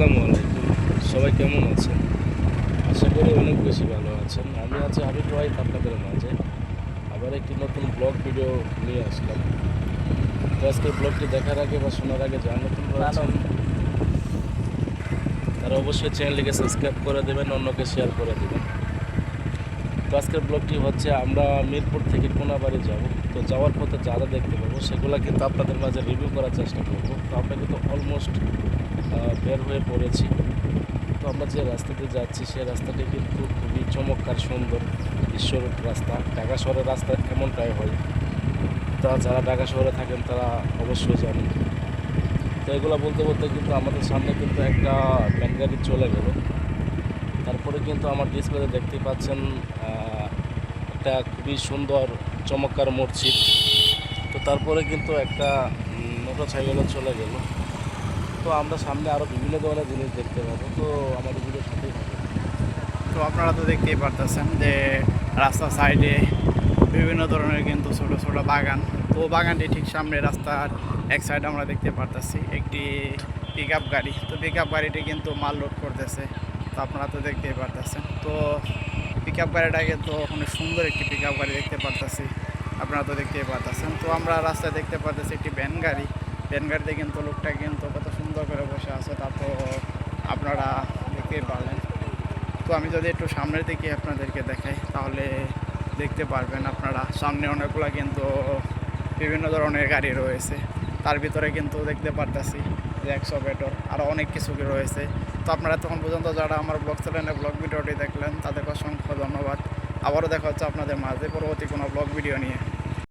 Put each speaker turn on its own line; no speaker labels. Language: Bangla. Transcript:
আসসালামু আলাইকুম। সবাই কেমন আছেন? আশা করি অনেক বেশি ভালো আছেন। আমি আছি হাবিব ওয়াইফ আপনাদের মাঝে। আবার একটি নতুন ব্লগ ভিডিও নিয়ে আসলাম। তো আজকের ব্লগটি দেখার আগে বা শোনার আগে যা নতুন আছেন তারা অবশ্যই চ্যানেলটিকে সাবস্ক্রাইব করে দেবেন অন্যকে শেয়ার করে দেবেন। তো আজকের ব্লগটি হচ্ছে আমরা মিরপুর থেকে কোনাবাড়ি যাব। তো যাওয়ার পথে যা যা দেখতে পাবো সেগুলো কিন্তু আপনাদের মাঝে রিভিউ করার চেষ্টা করব। তো আমরা কিন্তু অলমোস্ট বের হয়ে পড়েছি। তো আমরা যে রাস্তাতে যাচ্ছি সেই রাস্তাটি কিন্তু খুবই চমৎকার, সুন্দর ঈশ্বর রাস্তা। ঢাকা শহরের রাস্তা এমনটাই হয়। তা যারা ঢাকা শহরে থাকেন তারা অবশ্যই জানেন। তো এগুলো বলতে বলতে কিন্তু আমাদের সামনে কিন্তু একটা গাড়ি চলে গেল। তারপরে কিন্তু আমার ডিসপ্লেতে দেখতে পাচ্ছেন একটা খুবই সুন্দর চমৎকার মসজিদ। তো তারপরে কিন্তু একটা মোটর সাইকেলও চলে গেল। তো আমরা সামনে আরও বিভিন্ন ধরনের জিনিস দেখতে পাবো। তো আমাদের ভিডিও থাকবে।
তো আপনারা তো দেখতেই পারতেছেন যে রাস্তার সাইডে বিভিন্ন ধরনের কিন্তু ছোট ছোট বাগান। তো বাগানটি ঠিক সামনে রাস্তার এক সাইড আমরা দেখতে পারতেছি একটি পিক গাড়ি। তো পিক গাড়িটি কিন্তু মাল লোড করতেছে। তো আপনারা তো দেখতেই পারতেছেন। তো পিক আপ গাড়িটা কিন্তু অনেক সুন্দর একটি পিক আপ গাড়ি দেখতে পারতেছি। আপনারা তো দেখতেই পারতেছেন। তো আমরা রাস্তায় দেখতে পারতেছি একটি ভ্যান গাড়ি। ভ্যান গাড়িতে কিন্তু লোকটা কিন্তু কত সুন্দর করে বসে আছে, তা তো আপনারা দেখতেই পারলেন। তো আমি যদি একটু সামনের দিকে আপনাদেরকে দেখাই, তাহলে দেখতে পারবেন আপনারা। সামনে অনেকগুলো কিন্তু বিভিন্ন ধরনের গাড়ি রয়েছে। তার ভিতরে কিন্তু দেখতে পারতেছি যে একশো বেটর আরও অনেক কিছু রয়েছে। তো আপনারা তখন পর্যন্ত যারা আমার ব্লগ চ্যানেলে ব্লগ ভিডিওটি দেখলেন, তাদেরকে অসংখ্য ধন্যবাদ। আবারও দেখা হচ্ছে আপনাদের মাঝে পরবর্তী কোনো ব্লগ ভিডিও নিয়ে।